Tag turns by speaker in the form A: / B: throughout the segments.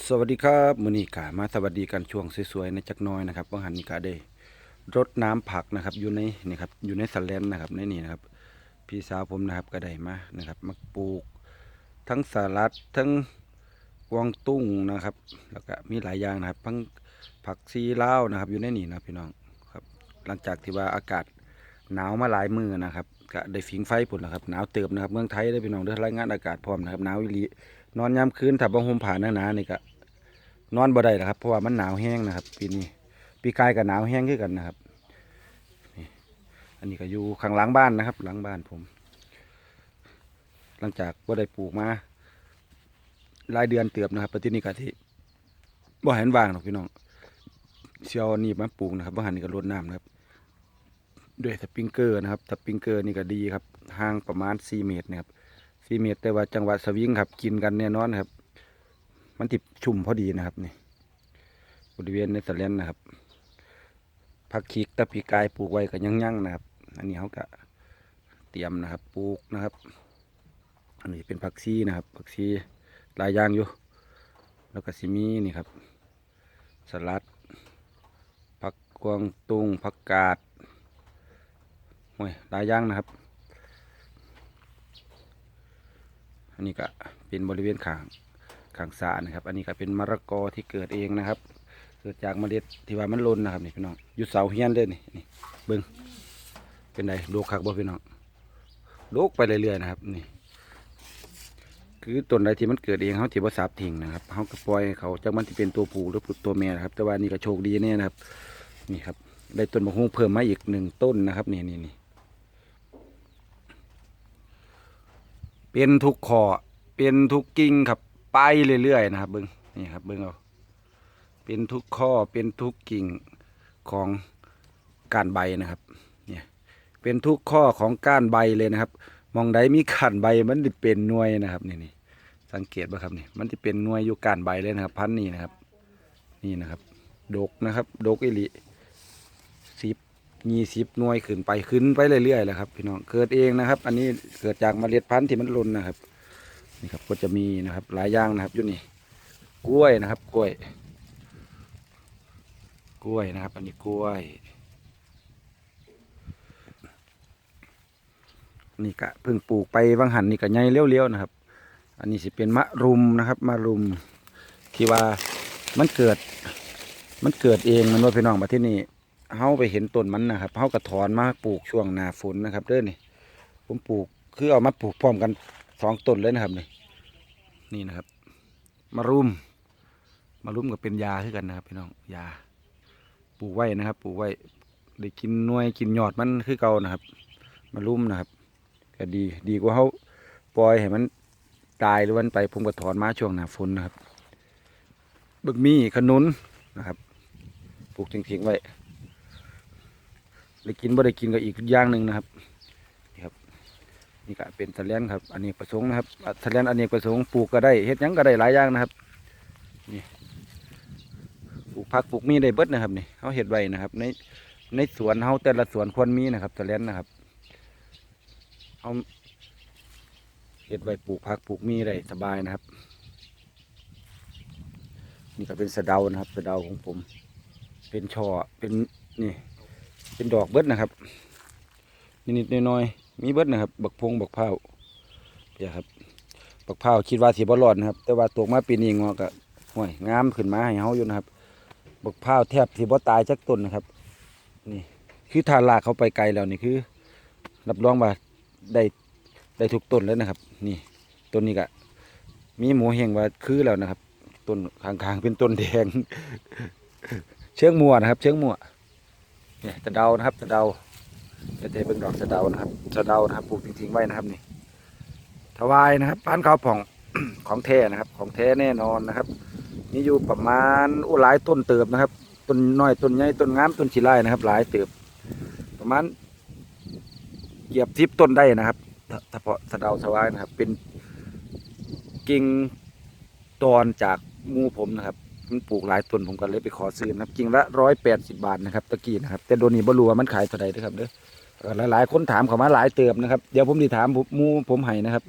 A: สวัสดีครับมือนี้กามาสวัสดีกันช่วงสวยๆในจักน้อยนะครับบางหันนี่กาได้รดน้ำผักนะครับ อยู่ในนี่ครับอยู่ในสแลนนะครับในนี่นะครับ พี่สาวผมนะครับก็ได้มานะครับมาปลูก ทั้งสลัดทั้งกวางตุ้งนะครับ แล้วก็มีหลายอย่างนะครับทั้งผักซีลาวนะครับ อยู่ในนี่นะพี่น้องครับ หลังจากที่ว่าอากาศหนาวมาหลายมือนะครับก็ได้ฟิงไฟปุ่นนะครับหนาวเติบนะครับ เมืองไทยได้พี่น้องเด้รายงานอากาศพร้อมนะครับหนาวอีลี นอนยามคืนถ้าบ่ห่มผ้าหนาๆนี่ก็นอนบ่ได้นะครับ เพราะว่ามันหนาวแห้งนะครับ ปีนี้ปีกายก็หนาวแห้งคือกันนะครับนี่อันนี้ก็อยู่ข้างหลังบ้านนะครับ หลังบ้านผม หลังจากบ่ได้ปลูกมาหลายเดือนเติบนะครับปัจจุบันนี้ก็ที่บ่เห็นว่างหรอกพี่น้องเชียวอันนี่มาปลูกนะครับบ่หันนี่ก็รดน้ำนะครับด้วยสปริงเกอร์นะครับสปริงเกอร์นี่ก็ดีครับห่างประมาณ4เมตรนะครับ สี่เมตรแต่ว่าจังหวัดสวิงครับ กินกันแน่นอนครับ มันติดชุ่มพอดีนะครับนี่บริเวณในสะเลนนะครับผักขีกตะปีกายปลูกไว้ก็ยังยั่งๆนะครับ อันนี้เขาก็เตรียมนะครับปลูกนะครับอันนี้เป็นผักชีนะครับผักชีหลายอย่างอยู่ แล้วก็ซิมีนี่ครับ สลัดผักกวางตุ้งผักกาดโอ้ยหลายอย่างนะครับ อันนี้ก็เป็นบริเวณขางขางสระนะครับ อันนี้ก็เป็นมะละกอที่เกิดเองนะครับ เกิดจากเมล็ดที่ว่ามันล่นนะครับนี่พี่น้องอยู่เสาเฮียนเด้อนี่นี่เบิ้งเป็นไงโลกคักบ่พี่น้องโลกไปเรื่อยๆนะครับนี่คือต้นใดที่มันเกิดเองเขาที่ว่าสาบทิ้งนะครับเขาก็ปล่อยเขาจากมันที่เป็นตัวผู้หรือตัวแม่นะครับ แต่ว่านี่ก็โชคดีแน่นะครับ นี่ครับ ได้ต้นมะฮุ่งเพิ่มมาอีกหนึ่งต้นนะครับ นี่นี่นี่ เป็นทุกขอเป็นทุกกิ่งครับไปเรื่อยๆนะครับเบิ้งนี่ครับเบิ้งเอาเป็นทุกข้อเป็นทุกกิ่งของก้านใบนะครับเนี่ยเป็นทุกข้อของก้านใบเลยนะครับ มองใดมีก้านใบมันจะเป็นหน่วยนะครับนี่นี่สังเกตบ่ครับนี่มันจะเป็นหน่วยอยู่ก้านใบเลยนะครับ พันนี้นะครับ นี่นะครับ ดกนะครับ ดกอิลิ ยี่สิบหน่วยขึ้นไปขึ้นไปเรื่อยๆแหละครับพี่น้องเกิดเองนะครับ อันนี้เกิดจากเมล็ดพันธุ์ที่มันหล่นนะครับนี่ครับก็จะมีนะครับหลายอย่างนะครับอยู่นี่กล้วยนะครับ กล้วย กล้วยนะครับ อันนี้กล้วยนี่กะเพิ่งปลูกไปบางหันนี่กะใหญ่เลี้ยวๆนะครับ อันนี้สิเป็นมะรุมนะครับ มะรุมที่ว่ามันเกิด มันเกิดเองมันว่าพี่น้องมาที่นี่ เฮาไปเห็นต้นมันนะครับเฮากระถอนมาปลูกช่วงหน้าฝนนะครับเด้อนี่ผมปลูกคือเอามาปลูกพร้อมกันสองต้นเลยนะครับนี่นี่นะครับ มารุมมารุมกับเป็นยาคือกันนะครับพี่น้องยาปลูกไว้นะครับ ปลูกไว้ได้กินน่วยกินยอดมันคือเก่านะครับ มารุมนะครับก็ดีดีกว่าเขาปล่อยให้มันตายหรือวันไปผมก็ถอนมาช่วงหน้าฝนนะครับบึกมีขนุนนะครับ ปลูกทิ้งๆไว้ ได้กินบ่ได้กินก็อีกอย่างหนึ่งนะครับนี่ครับ นี่ก็เป็นทะเลนครับอันนี้ประสงค์นะครับทะเลนอันนี้ประสงค์ปลูกก็ได้เฮ็ดยังก็ได้หลายอย่างนะครับนี่ปลูกผักปลูกมีได้เบิดนะครับนี่เขาเฮ็ดไว้นะครับ ในในสวนเขาแต่ละสวนควรมีนะครับทะเลนนะครับเขาเฮ็ดไว้ปลูกผักปลูกมีได้สบายนะครับ นี่ก็เป็นสะเดานะครับสะเดาของผม เป็นช่อเป็นนี่ เป็นดอกเบิดนะครับนิดๆน้อยๆมีเบิดนะครับ บักพงบักเผาเนี่ยครับบักเผาวคิดว่าสีบอลลอดนะครับ แต่ว่าตกมาปีนี้งอกก็ห่วยงามขึ้นมาให้เฮาอยู่นะครับ บักเผาแทบสีบอตายจักต้นนะครับ นี่คือถ้าลากเขาไปไกลแล้วนี่คือรับรองว่าได้ได้ทุกต้นแล้วนะครับ นี่ต้นนี้ก็มีหมูเฮงว่าคือแล้วนะครับต้นข้างๆเป็นต้นแดง เชืองมัวนะครับ เชืองมัว เนี่ยสะเดานะครับสะเดาจะเทเป็นดอกสะเดานะครับสะเดานะครับปลูกทิ้งๆไว้นะครับนี่ถวายนะครับป้านข้าวผ่องของแท้นะครับ ของแท้แน่นอนนะครับมีอยู่ประมาณอุหลายต้นเติบนะครับต้นน้อยต้นใหญ่ต้นงามต้นชิไลนะครับ หลายเติบ ประมาณเหยียบทิพต้นได้นะครับถ้าถ้าเพาะสะเดาสวายนะครับ เป็นกิ่งตอนจากหมูผมนะครับ มันปลูกหลายต้นผมก็เลยไปขอซื้อนะครับกิ่งละร้อยแปดสิบาทนะครับตะกี้นะครับ แต่โดนี่บรู้ว่ามันขายเท่าไหร่ด้อครับเด้อเออหลายคนถามเขามาหลายเติมนะครับเดี๋ยวผมดีถามมูผมให้นะครับ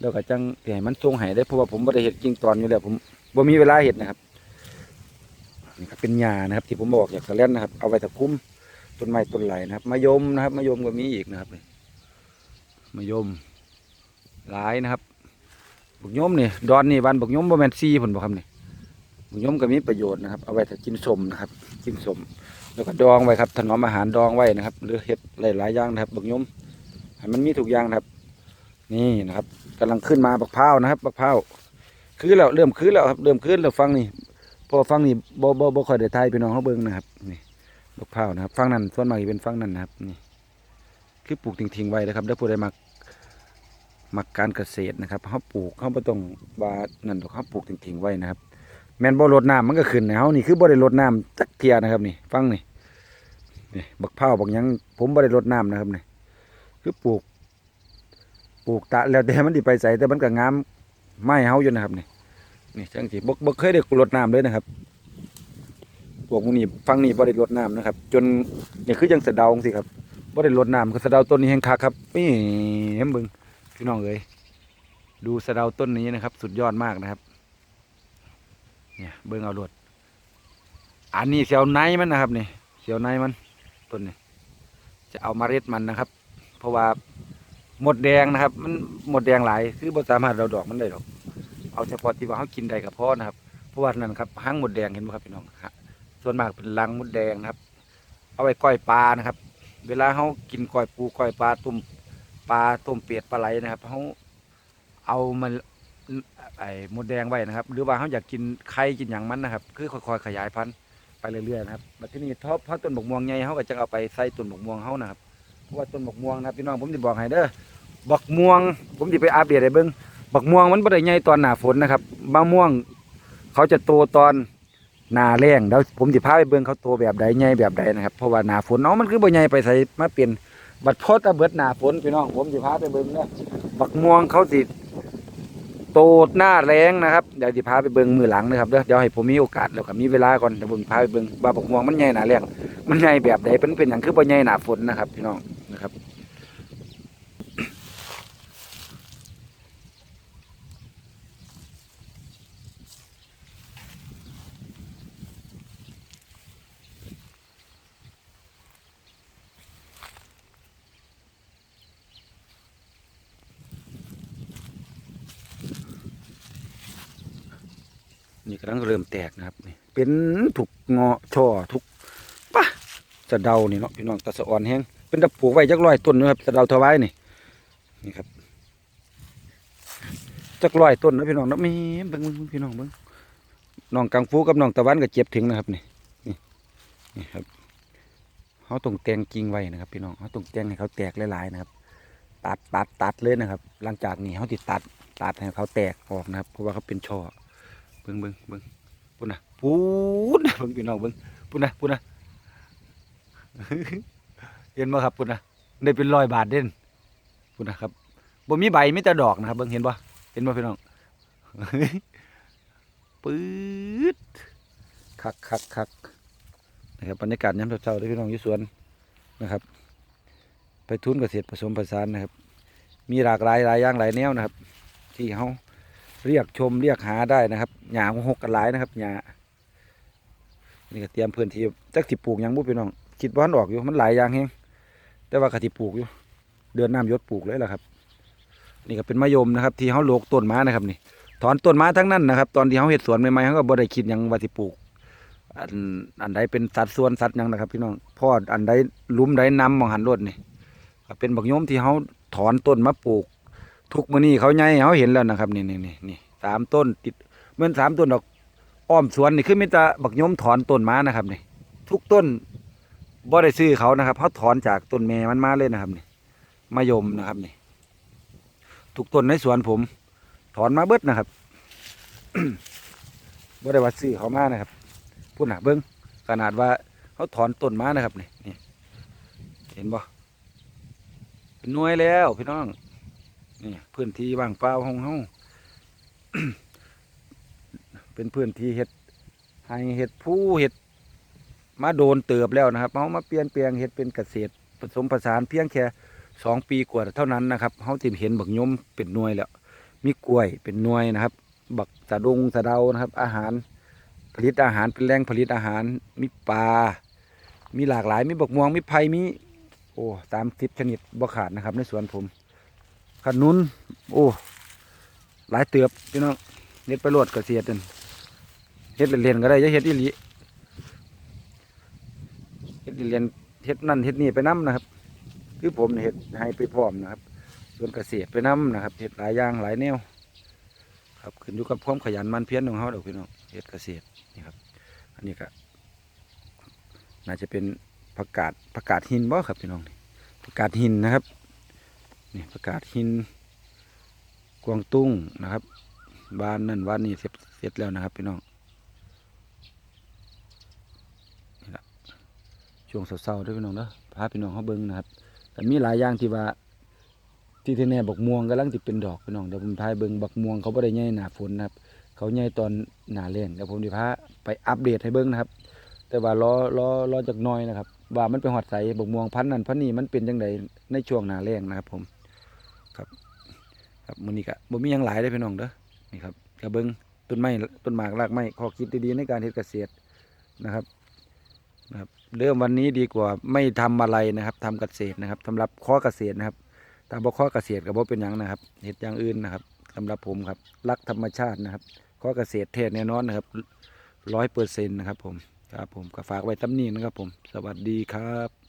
A: แล้วก็จังสิให้มันส่งให้ได้เพราะว่าผมบ่ได้เห็ดกิ่งตอนอยู่แล้วผมบ่มีเวลาเห็ดนะครับนี่ครับเป็นหญ้านะครับ ที่ผมบอกอยากสะเล่นนะครับ เอาไว้ตะคุ้มต้นไม้ต้นไหลนะครับมะยมนะครับมะยมก็มีอีกนะครับนี่มะยมหลายนะครับบุกยมนี่ดอนนี่วันบุกยมบ่แมนซีผลบ่ครับนี่ บุกยมก็มีประโยชน์นะครับ เอาไว้ถ้ากินสมนะครับ กินสม แล้วก็ดองไว้ครับถนอมอาหารดองไว้นะครับ หรือเห็ดหลายๆอย่างนะครับบุกยมให้มันมีทุกอย่างนะครับ นี่นะครับกำลังขึ้นมาบักพร้าวนะครับบักพร้าวคือแล้วเริ่มคือแล้วครับเริ่มขึ้นแล้วฟังนี่พอฟังนี่บ่บ่บ่ค่อยได้ทายพี่น้องเขาเบิ่งนะครับ นี่บักพร้าวนะครับฟังนั้นส่วนมากสิเป็นฟังนั้นนะครับ นี่ คือปลูกทิ้งๆไว้นะครับถ้าผู้ใดมักมักการเกษตรนะครับเขาปลูกเขาบ่ต้องว่านั่นดอกเขาปลูกทิ้งๆไว้นะครับ แม่นบ่รดน้ำมันก็ขึ้นนะเฮานี่คือบ่ได้รดน้ำจักเทียนะครับนี่ ฟังนี่นี่บักพร้าบักยังผมบ่ได้รดน้ำนะครับนี่คือปลูก ปลูกตะแล้วแต่มันดิไปใส่แต่มันก็งามไม้เฮาอยู่นะครับนี่นี่จังสิบ่บ่เคยได้รดน้ำเลยนะครับพวกนี่ฟังนี่บ่ได้รดน้ำนะครับ จนนี่คือจังสะเดาจังสิครับบ่ได้รดน้ำคือสะเดาต้นนี้แห่งคักครับนี่เห็นบิ่งพี่น้องเอ้ยดูสะเดาต้นนี้นะครับ สุดยอดมากนะครับ เนี่ยเบิ่งเอารดอันนี้เสียวในมันนะครับนี่เสียวในมันต้นนี้จะเอามาเร็ดมันนะครับ เพราะว่าหมดแดงนะครับ มันหมดแดงหลายคือบ่สามารถเราดอกมันได้หรอกเอาเฉพาะที่ว่าเขากินได้กับพ่อนะครับเพราะว่านั่นครับหางหมดแดงเห็นไหมครับพี่น้องฮะส่วนมากเป็นรังหมดแดงนะครับ เอาไว้ก้อยปลานะครับ เวลาเขากินก้อยปูก้อยปลาต้มปลาต้มเป็ดปลาไหลนะครับเขาเอามัน ไอ้หมดแดงไว้นะครับ หรือว่าเขาอยากกินไข่กินอย่างมันนะครับ คือค่อยๆขยายพันธุ์ไปเรื่อยๆนะครับมาที่นี่ท็อปพราะต้นบกม่วงใหญ่เขาก็จะเอาไปใส่ต้นบกม่วงเขานะครับเพราะว่าต้นบักม่วงนะครับพี่น้องผมจะบอกให้เด้อบักม่วง ผมจะไปอัปเดตให้เบิ่งบักม่วงมันบ่ได้ใหญ่ตอนหน้าฝนนะครับมะม่วง เขาจะโตตอนหน้าแล้งแล้วผมจะพาไปเบิ่งเขาโตแบบใดใหญ่แบบใดนะครับเพราะว่าหน้าฝนเนาะมันคือบ่ใหญ่ไปใส่มาเปลี่ยนบัดพอตะเบิดหน้าฝนพี่น้องผมจะพาไปเบิ่งเด้อบักม่วงเขาสิ โตดหน้าแรงนะครับเดี๋ยวจะพาไปเบิงมือหลังนะครับเดี๋ยวให้ผมมีโอกาสแล้วก็มีเวลาก่อนเดี๋ยวผมพาไปเบิงบาบกม่วงมันใหญ่หนาแรงมันใหญ่แบบใดเป็นเป็นอย่างคือบ่ใหญ่หนาฝนนะครับพี่น้อง นี่กำลังเริ่มแตกนะครับนี่เป็นถูกเงาะช่อทุกปะสะเดานี่เนาะพี่น้องตะสะอ่อนแห้งเป็นตะปลูกไว้จักร้อยต้นนะครับสะเดาถวายนี่นี่ครับจักร้อยต้นนะพี่น้องนาะมีเบิ่งเบิ่งพี่น้องเบิ่งน้องกังฟูกับน้องตะวันก็เจ็บถึงนะครับนี่นี่นี่ครับเขาต้องแตงกิ่งไว้นะครับ พี่น้องเขาต้องแตงให้เขาแตกหลายๆนะครับ ตัดตัดตัดเลยนะครับ หลังจากนี้เขาติดตัดตัดให้เขาแตกออกนะครับ เพราะว่าเขาเป็นช่อ บิ่งเบิ่งเบิ่งปุ่นนะปูนเบิ่งพี่น้องเบิ่งปุ่นนะปุ่นนะเห็นบ่ครับปุ่นนะได้เป็นร้อยบาทเด่นปุ่นนะครับบ่มีใบมีแต่ดอกนะครับเบิ่งเห็นบ่เห็นบ่พี่น้องปื๊ดคักคักคักนะครับบรรยากาศยามเช้าๆเด้อพี่น้องอยู่สวนนะครับ ไปทุนเกษตรผสมผสานนะครับ มีหลากหลายหลายอย่างหลายแนวนะครับ ที่เฮา เรียกชมเรียกหาได้นะครับหญ้าหกกันหลายนะครับหญ้านี่ก็เตรียมพื้นที่จักสิปลูกยังบุพี่น้องคิดว่ามันออกอยู่มันหลายอย่างแฮงแต่ว่ากะสิปลูกอยู่ เดือนน้ำยศปลูกเลยแหละครับ นี่ก็เป็นมะยมนะครับ ที่เขาโลกต้นไมานะครับนี่ถอนต้นไมาทั้งนั้นนะครับตอนที่เขาเห็ดสวนใหม่ๆเขาก็บ่ได้คิดยังว่าสิปลูกอันอันใดเป็นสัดส่วนสัดยังนะครับ พี่น้องพ่ออันใดลุมใดน้ำมองหันรถนี่เป็นบักยมที่เขาถอนต้นมาปลูก ทุกมื้อนี้เขาใหญ่เขาเห็นแล้วนะครับนี่นี่นี่นี่สามต้นติดเหมือนสามต้นดอกอ้อมสวนนี่คือมิตรบักยมถอนต้นมานะครับนี่ทุกต้นบ่ได้ซื้อเขานะครับเขาถอนจากต้นแม่มันมาเลยนะครับนี่มะยมนะครับนี่ทุกต้นในสวนผม ถอนมาเบิดนะครับบ่ได้ว่าซื้อเขามานะครับพูดหนาเบิ้งขนาดว่าเขาถอนต้นมานะครับนี่นี่เห็นบ่เป็นน่วยแล้วพี่น้อง นี่พื้นที่ว่างเปล่าของเฮาเป็นพื้นที่เห็ดให้เห็ดผู้เห็ดมาโดนเติบแล้วนะครับเฮามาเปลี่ยนแปลงเห็ดเป็นเกษตรผสมผสานเพียงแค่สองปีกว่าเท่านั้นนะครับเฮาจะเห็นบักยมเป็นหน่วยแล้ว มีกล้วยเป็นหน่วยนะครับ บักสะดงสะเดานะครับ อาหารผลิตอาหารเป็นแหล่งผลิตอาหารมีปลา มีหลากหลายมีบักม่วงมีไผ่มีโอ้สามสิบชนิดบ่ขาดนะครับในสวนผม ขนุนโอ้ หลายเตือบพี่น้องเน็ดไปโหลดก็เสียดนั่นเฮ็ดเรียนก็ได้จะเฮ็ดอีหลีเฮ็ดเรียนเฮ็ดนั่นเฮ็ดนี่ไปน้ำนะครับ คือผมเฮ็ดให้ไปพร้อมนะครับ ส่วนเกษตรไปน้ำนะครับเฮ็ดหลายอย่างหลายแนวครับขึ้นอยู่กับความขยันมันเพียรของเขาเด้อพี่น้องเฮ็ดเกษตรนี่ครับ อันนี้ก็น่าจะเป็นผักกาดผักกาดหินบ่ครับพี่น้องนี่ผักกาดหินนะครับ นี่ผักกาดหินกวางตุ้งนะครับบ้านนั่นบ้านนี้เสร็จเสร็จแล้วนะครับพี่น้องนี่ละช่วงเศร้าๆด้วยพี่น้องเด้อพาพี่น้องเขาเบิ้งนะครับ แต่มีหลายอย่างที่ว่า ที่ที่แน่บักม่วงกำลังติเป็นดอกพี่น้องเดี๋ยวผมพายเบิ้งบักม่วงเขาไม่ได้ใหญ่หนาฝนนะครับ เขาใหญ่ตอนหนาแรงเดี๋ยวผมจะพาไปอัปเดตให้เบิ้งนะครับ แต่ว่ารอรอรอจากน้อยนะครับ ว่ามันเป็นหอดใสบักม่วงพันนั้นพันนี้มันเป็นยังไงในช่วงหนาแรงนะครับผม ครับมื้อนี้ก็บ่มีหยังหลายเด้อพี่น้องเด้อนี่ครับก็เบิงต้นไม้ต้นหมากรากไม้ข้อคิดดีๆในการเฮ็ดเกษตรนะครับนะครับเริ่มวันนี้ดีกว่าไม่ทำอะไรนะครับทำเกษตรนะครับสำหรับข้อเกษตรนะครับถ้าบ่ข้อเกษตรก็บ่เป็นหยังนะครับเฮ็ดอย่างอื่นนะครับสำหรับผมครับรักธรรมชาตินะครับ ข้อเกษตรแท้แน่นอนนะครับร้อยเปอร์เซ็นต์นะครับผมครับผมก็ฝากไว้ตำนี้นะครับผม สวัสดีครับ